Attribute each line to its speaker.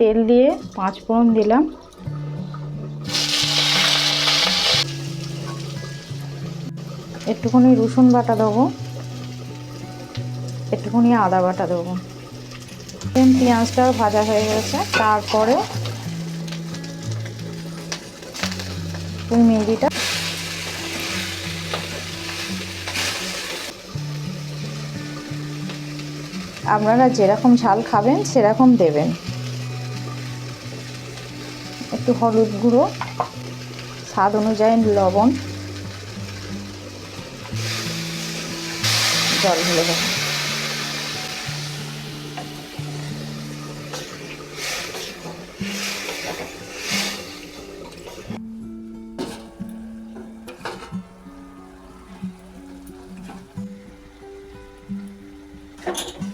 Speaker 1: তেল দিয়ে পাঁচ ফোড়ন দিলাম। একটুখানি রসুন বাটা দেবো। একটুখানি আদা বাটা দেবো। দেন পেঁয়াজটাও ভাজা হয়ে গেছে। তারপরে ওই মেহেদিটা আপনারা যেরকম ঝাল খাবেন, সেরকম দেবেন। একটু হলুদ গুঁড়ো স্বাদ অনুযায়ী লবণ জল ঢেলে দেবো Thank you.